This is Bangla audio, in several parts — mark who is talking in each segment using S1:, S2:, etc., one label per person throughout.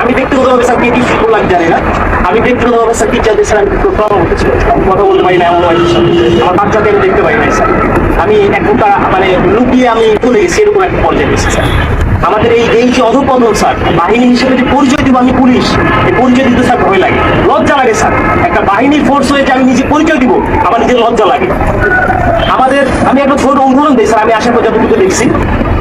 S1: আমি ব্যক্তিগতভাবে স্যার কি কি করলাম জানি না। আমি ব্যক্তিগতভাবে স্যার টিচারদের স্যার কথা বলতে পারি না এমন আমার আমি দেখতে না স্যার। আমি মানে লুকিয়ে আমি চলে গেছি, এরকম একটা পর্যায়ে গেছি স্যার। আমাদের এই এই যে অধপতন স্যার বাহিনী হিসেবে যে পরিচয় দিব আমি পুলিশ, এই পরিচয় দিতে স্যার ভয় লাগে। লজ্জা লাগে স্যার। একটা বাহিনীর ফোর্স হয়ে যে আমি নিজে পরিচয় দিব, আমার নিজের লজ্জা লাগে। আমাদের আমি একটা ছোট উদাহরণ দিই স্যার, আমি আশা করি যতটুকু দেখছি।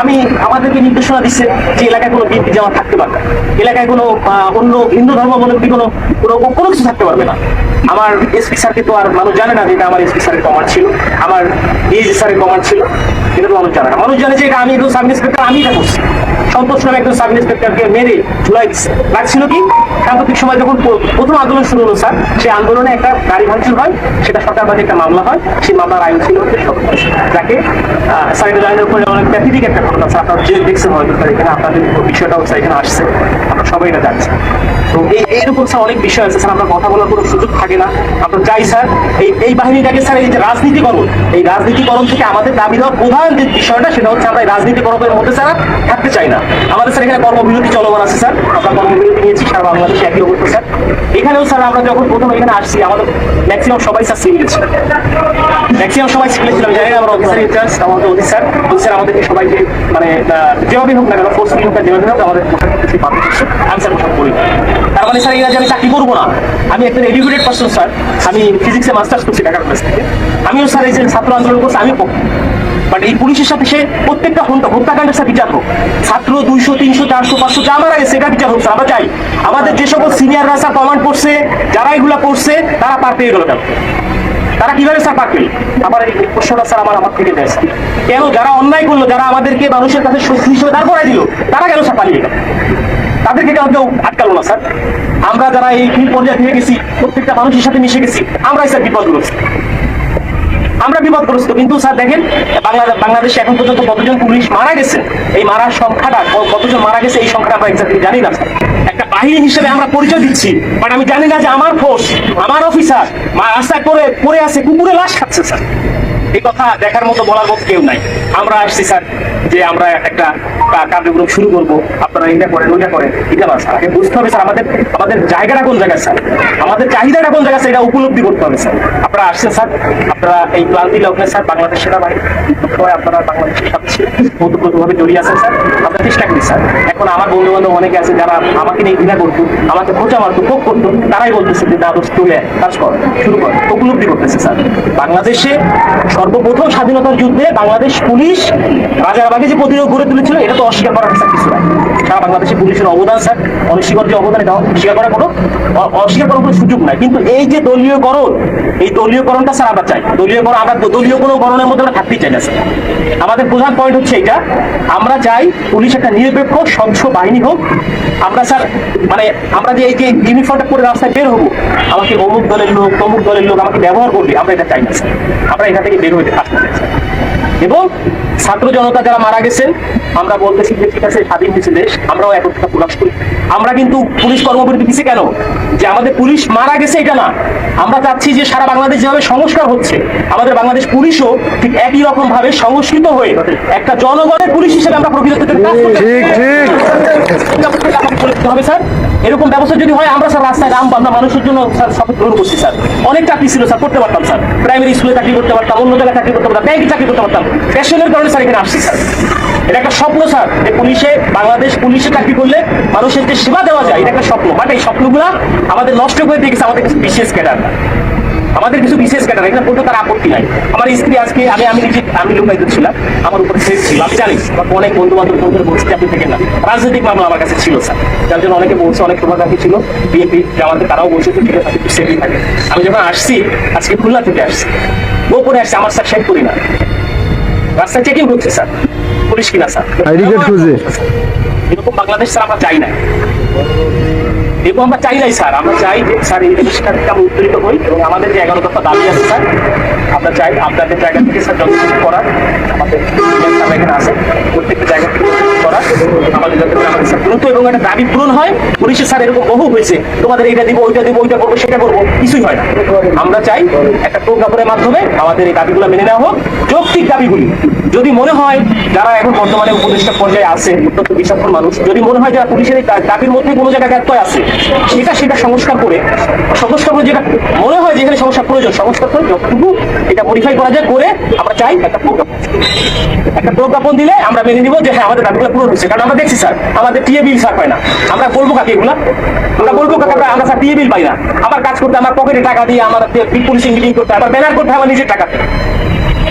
S1: আমি আমাদেরকে নির্দেশনা দিচ্ছে যে এলাকায় কোনো বিদ্যুৎ জামা থাকতে পারবে। এলাকায় কোনো অন্য হিন্দু ধর্মাবলম্বী কোনো কোনো কোনো কিছু থাকতে পারবে না। আমার এসপি স্যারকে তো আর মানুষ জানে না যে এটা আমার এসপি স্যারের কমান্ড ছিল। আমার ডিএসি স্যারের কমান্ড ছিল। এটা তো মানুষ জানে না। মানুষ জানে যে এটা আমি সাব ইন্সপেক্টর আমি এটা করছি। সন্তোষ নামে একজন সাব ইন্সপেক্টরকে মেরে লাগছিল কি? সাম্প্রতিক সময় যখন প্রথম আন্দোলন শুরু হলো, স্যার, সেই আন্দোলনে একটা গাড়ি ভাঙচুর হয়, সেটা একটা মামলা হয়, সেই মামলার ছিল যাকে উপরে অনেক একটা ঘটনা, স্যার, আপনারা দেখছেন হয়তো এখানে আপনাদের বিষয়টাও, স্যার, এখানে আসছে, আমরা সবাই এটা জানছি। তো এই এইরকম, স্যার, অনেক বিষয় আছে, স্যার আমরা কথা বলার কোনো সুযোগ থাকে না। আমরা চাই, স্যার, এই এই বাহিনীটাকে, স্যার, এই যে রাজনীতিকরণ, এই রাজনীতিকরণ থেকে আমাদের দাবি দেওয়ার প্রধান যে বিষয়টা, সেটা হচ্ছে আমরা রাজনীতিকরণের মধ্যে, স্যার, থাকতে চাই। না। আমাদের স্যার এখানে কর্মবিরতি চলমান আছে, স্যার। আমরা কর্মবিরতি নিয়েছি, সারা বাংলাদেশে একই অবস্থা, স্যার। এখানেও, স্যার, আমরা যখন প্রথম এখানে আসছি, আমাদের ম্যাক্সিমাম সবাই, স্যার সিঙ্গেল ছিল। ম্যাক্সিমাম সবাই সিঙ্গেল ছিলাম জানি না আমার অফিসার ইনচার্জ আমাদের অফিস স্যার। স্যার, আমাদেরকে সবাইকে মানে যেভাবে হোক না কেন ফোর্স হোক না, যেভাবে হোক, আমাদের পোশাক কিছু পাবে আমি, স্যার পোশাক করি তার মানে স্যার এরা যে আমি চাকরি করব না। আমি একজন এডুকেটেড পার্সন স্যার। আমি ফিজিক্সে মাস্টার্স করছি ঢাকার কলেজ থেকে। আমিও, স্যার, এই যে ছাত্র আন্দোলন করছি আমি বাট এই পুলিশের সাথে সে প্রত্যেকটা হত্যাকাণ্ডের সাথে বিচার হোক। ছাত্র দুইশো, তিনশো, চারশো, পাঁচশো, যা মারা গেছে বিচার হোক আমরা চাই। আমাদের যে সকল সিনিয়ররা স্যার কমান্ড করছে, যারা করছে, তারা পার পেয়ে গেল কেন? তারা কীভাবে স্যার পার পেল? আবার এই প্রশ্নটা স্যার আমার আমার থেকে দেয় কেন যারা অন্যায় করল, যারা আমাদেরকে মানুষের কাছে হিসেবে দাঁড় করাই দিল, তারা কেন স্যার পালিয়ে গেল? তাদেরকে কেন কেউ আটকালো না স্যার আমরা যারা এই পর্যায়ে থেকে গেছি, প্রত্যেকটা মানুষের সাথে মিশে গেছি, আমরাই স্যার বিপদগ্রস্ত আমরা বিপদগ্রস্ত। কিন্তু স্যার দেখেন বাংলাদেশ এখন পর্যন্ত কতজন পুলিশ মারা গেছে? এই মারার সংখ্যাটা কতজন মারা গেছে, এই সংখ্যাটা আমরা এক্সাক্টলি জানি না। একটা বাহিনী হিসেবে আমরা পরিচয় দিচ্ছি বাট আমি জানি না যে আমার ফোর্স আমার অফিসার রাস্তায় করে পড়ে আছে, কুকুরে লাশ খাচ্ছে, স্যার। এই কথা দেখার মতো বলার মতো কেউ নাই। আমরা আসছি স্যার, যে আমরা একটা কার্যক্রম শুরু করব। আপনারা এটা করেন, ওইটা করেন এটা স্যার আগে বুঝতে হবে স্যার, আমাদের আমাদের জায়গাটা কোন জায়গায় স্যার? আমাদের চাহিদাটা কোন জায়গায় স্যার? এটা উপলব্ধি করতে হবে স্যার। আপনারা আসছেন স্যার, আপনারা এই ক্লান্তি লগ্নে স্যার, বাংলাদেশ সেনাবাহিনী আপনারা বাংলাদেশের সাথে ওতপ্রোতভাবে জড়িয়ে আছেন স্যার। আমরা চেষ্টা করি স্যার। এখন আমার বন্ধু বান্ধব অনেকে আছে, যারা আমাকে নিয়ে ঘৃণা করতো, আমাকে খোঁচা মারতো ভোগ করতো, তারাই বলতেছে যে দোষ তুলে কাজ কর, শুরু কর। উপলব্ধি করতেছে স্যার। বাংলাদেশে সর্বপ্রথম স্বাধীনতার যুদ্ধে বাংলাদেশ পুলিশ রাজারবাগে যে প্রতিরোধ গড়ে তুলেছিল, এটা তো অস্বীকার করার স্যার কিছু নাই সারা বাংলাদেশে পুলিশের অবদান, স্যার অনস্বীকার যে অবদান, এটা অস্বীকার করার কোনো অস্বীকার করার কোনো সুযোগ নাই। কিন্তু এই যে দলীয়করণ, এই দলীয়করণটা, স্যার, আমরা চাই। দলীয়করণ, আমরা দলীয় কোনো গণনের মধ্যে আমরা থাকতেই চাই না, স্যার। আমাদের প্রধান পয়েন্ট হচ্ছে এটা আমরা চাই পুলিশ একটা নিরপেক্ষ, স্বচ্ছ বাহিনী হোক। আমরা, স্যার মানে আমরা যে এই যে ইউনিফর্মটা পরে রাস্তায় বের হব, আমাকে অমুক দলের লোক, তমুক দলের লোক আমাকে ব্যবহার করবে, আমরা এটা চাই না, স্যার। আমরা এখান থেকে বের হইতে আসতে চাই এবং ছাত্র জনতা যারা মারা গেছেন আমরা বলতেছি যে ঠিক আছে স্বাধীন হয়েছে দেশ আমরাও একত্রতা প্রকাশ করি। আমরা কিন্তু পুলিশ কর্মবিরতি দিচ্ছি কেন? যে আমাদের পুলিশ মারা গেছে এটা না। আমরা চাচ্ছি যে সারা বাংলাদেশ যেভাবে সংস্কার হচ্ছে আমাদের বাংলাদেশ পুলিশও ঠিক একই রকম ভাবে সংস্কৃত হয়ে একটা জনগণের পুলিশ হিসেবে আমরা প্রকৃত
S2: ঠিক ঠিক।
S1: হবে স্যার। এরকম ব্যবস্থা যদি হয়, আমরা স্যার রাস্তায় রাম আমরা মানুষের জন্য স্যার শপথ গ্রহণ করছি, স্যার। অনেক চাকরি ছিল, স্যার, করতে পারতাম, স্যার। প্রাইমারি স্কুলে চাকরি করতে পারতাম, অন্য জায়গায় চাকরি করতে পারতাম ব্যাংকে চাকরি করতে পারতাম। প্যাশনের কারণে স্যার এখানে আসছি, স্যার। এটা একটা স্বপ্ন, স্যার, যে পুলিশে, বাংলাদেশ পুলিশে চাকরি করলে মানুষের যে সেবা দেওয়া যায়, এটা একটা স্বপ্ন। বাট এই স্বপ্নগুলা আমাদের নষ্ট করে দিয়ে গেছে আমাদের বিশেষ ক্যাডার। আমাদের কিছু বিশেষ ক্যাডার এখানে বলতে তার আপত্তি নাই। আমার স্ত্রী আজকে আমি আমি নিজে আমি লুকাইতে ছিলাম আমার উপরে সেফ ছিল। আমি জানি আমার অনেক বন্ধু বান্ধব বন্ধুরা বলছে আপনি থেকে না। রাজনৈতিক মামলা আমার কাছে ছিল স্যার। যার জন্য অনেকে বলছে অনেক শুভাকাঙ্ক্ষী ছিল। বিএনপি আমাদের তারাও বলছে যে ঠিক আছে সেফই থাকে। আমি যখন আসছি আজকে খুলনা থেকে আসছি গোপনে আসছি আমার স্যার শেখ করি না। রাস্তায় চেকিং করছে স্যার। পুলিশ কিনা স্যার? এরকম বাংলাদেশ স্যার আমরা চাই না। এরকম আমরা চাই নাই স্যার। আমরা চাই যে, স্যার, এই জিনিসটা আমরা উত্তরিত হই এবং আমাদের যে এগারো দফা দাবি আছে, স্যার, আমরা চাই আপনাদের জায়গা থেকে, স্যার যত করার আমাদের এখানে আছে প্রত্যেকটা জায়গা থেকে আমাদের যাতে এবং একটা দাবি পূরণ হয়। পুলিশে স্যার এরকম বহু হয়েছে। তোমাদের এইটা দিব, ওইটা দিব, ওইটা করব, সেটা করব, কিছুই হয় না। আমরা চাই একটা প্রজ্ঞাপনের মাধ্যমে আমাদের এই দাবিগুলো মেনে নেওয়া হোক। যৌক্তিক দাবিগুলি। যদি মনে হয় যারা এখন বর্তমানে উপদেষ্টা পর্যায়ে আছে, অত্যন্ত বিচক্ষণ মানুষ, যদি মনে হয় যারা পুলিশের দাবির মধ্যে কোনো জায়গায় ব্যত্যয় আছে, সেটা সেটা সংস্কার করে সংস্কার করে যেটা মনে হয় যেখানে সমস্যা প্রয়োজন, সংস্কার করে যতটুকু এটা মডিফাই করা যায়, করে আমরা চাই একটা প্রজ্ঞাপন। একটা প্রজ্ঞাপন দিলে আমরা মেনে নিব যে হ্যাঁ আমাদের দাবিগুলো পূরণ হচ্ছে কারণ আমরা দেখছি, স্যার, আমাদের টিএ বিল স্যার পাই না। আমরা বলব কাকে এগুলা? আমরা বলব কাকে, আমরা- স্যার টিএ বিল পাই না। আমার কাজ করতে, আমার পকেটে টাকা দিয়ে আমার পুলিশিং মিটিং করতে, আমার ব্যানার করতে আমার নিজের টাকা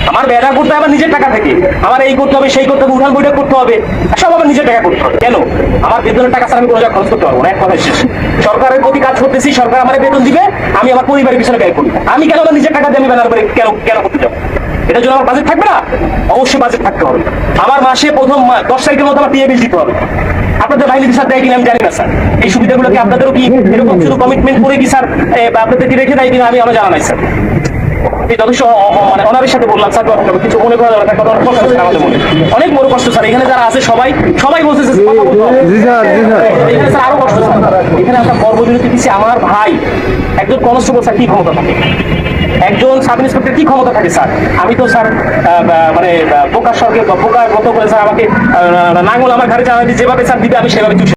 S1: আমার ব্যানার করতে হবে নিজের টাকা থেকে। আমার এই করতে হবে, সেই করতে হবে, উঠান বইটা করতে হবে, সব আমার নিজের টাকা করতে হবে। কেন? আমার বেতনের টাকা, স্যার, আমি কোনো জায়গায় খরচ করতে পারব না, এক কথা শেষ। সরকারের প্রতি কাজ করতেছি, সরকার আমার বেতন দিবে, আমি আমার পরিবারের পিছনে ব্যয় করি। আমি কেন আমার নিজের টাকা দিয়ে আমি ব্যানার করে কেন কেন করতে যাব? এটার জন্য আমার বাজেট থাকবে না? অবশ্যই বাজেট থাকতে হবে। আমার মাসে প্রথম দশ তারিখের মধ্যে আমার বিল দিতে হবে। আপনাদের বাহিনী স্যার দেয় কিনা আমি জানি না স্যার। এই সুবিধাগুলো কি আপনাদেরও কি এরকম শুধু কমিটমেন্ট করে কি স্যার আপনাদের কি রেখে দেয় কিনা আমি আমার জানা নাই স্যার। যথেষ্ট অ- মানে অনারের সাথে বললাম স্যার কিছু মনে করা দরকার কথা অনেক কষ্ট আমাদের মনে অনেক বড় কষ্ট স্যার। এখানে যারা আছে সবাই সবাই কথা বলতে এখানে স্যার আরও কষ্ট স্যার। এখানে একটা কর্মবিরতি দিচ্ছে আমার ভাই একজন কনস্টেবল, স্যার, কি ক্ষমতা থাকে? একজন সাব ইন্সপেক্টর কি ক্ষমতা থাকে, স্যার? আমি তো, স্যার মানে বোকার সঙ্গে বোকার মতো করে, স্যার, আমাকে নাঙ্গল আমার ঘরে যাওয়া যেভাবে, স্যার, দিবে, আমি সেভাবে